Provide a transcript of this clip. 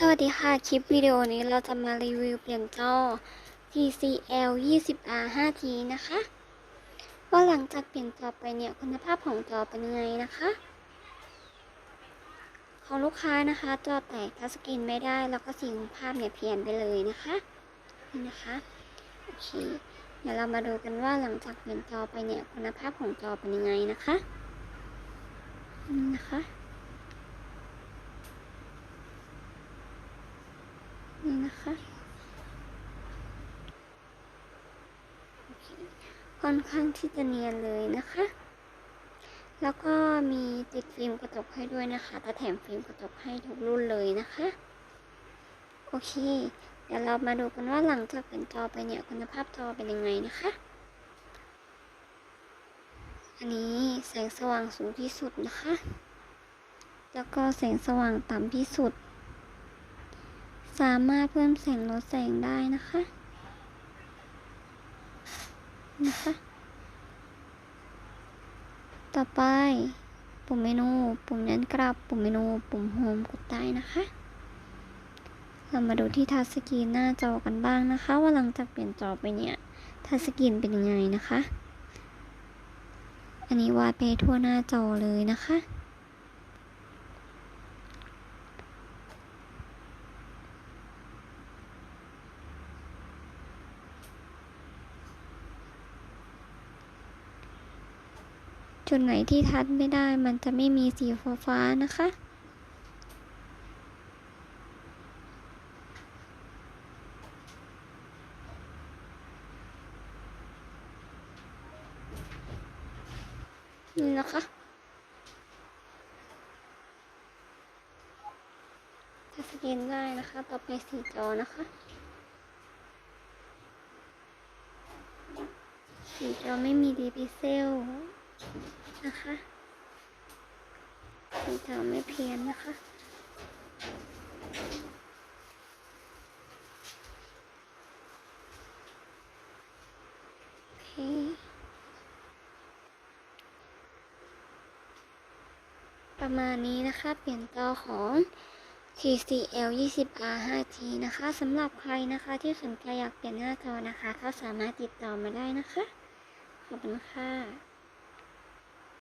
สวัสดีค่ะ คลิปวิดีโอนี้เราจะมารีวิวเปลี่ยนจอ TCL 20R 5G นะคะ ว่าหลังจากเปลี่ยนจอไปเนี่ยคุณภาพของจอเป็นยังไงนะคะ ของลูกค้านะคะ จอแตกทัชสกรีนไม่ได้ แล้วก็สีของภาพเนี่ยเพี้ยนไปเลยนะคะนี่นะคะโอเคเดี๋ยวเรามาดูกันว่าหลังจากเปลี่ยนจอไปเนี่ยคุณภาพของจอเป็นยังไงนะคะนี่นะคะ นี่นะคะค่อนข้างที่จะเนียนเลยนะคะ แล้วก็มีติดฟิล์มกระจกให้ด้วยนะคะแต่แถมฟิล์มกระจกให้ทุกรุ่นเลยนะคะ โอเค เดี๋ยวเรามาดูกันว่าหลังจากเปลี่ยนจอไปเนี่ยคุณภาพจอเป็นยังไงนะคะ อันนี้แสงสว่างสูงที่สุดนะคะ แล้วก็แสงสว่างต่ำที่สุด สามารถเพิ่มแสงลดแสงได้นะคะ นะคะ ต่อไป ปุ่มเมนู ปุ่มย้นกลับ ปุ่มเมนู ปุ่มโฮมกดได้นะคะ เรามาดูที่ทัชสกรีนหน้าจอกันบ้างนะคะ ว่าหลังจากเปลี่ยนจอไปเนี่ยทัชสกรีนเป็นยังไงนะคะ อันนี้วาดไปทั่วหน้าจอเลยนะคะ จุดไหนที่ทัดไม่ได้มันจะไม่มีสีฟ้าฟาๆนะคะ นี่นะคะถ้าสกรีนได้นะคะ ต่อไปสีจอนะคะสีจอไม่มีดีพิเซล นะคะสีจอไม่เพี้ยนนะคะโอเคประมาณนี้นะคะ เปลี่ยนจอของ TCL 20R 5G นะคะสำหรับใครนะคะที่สนใจอยากเปลี่ยนหน้าจอนะคะ ก็สามารถติดต่อมาได้นะคะ ขอบคุณค่ะ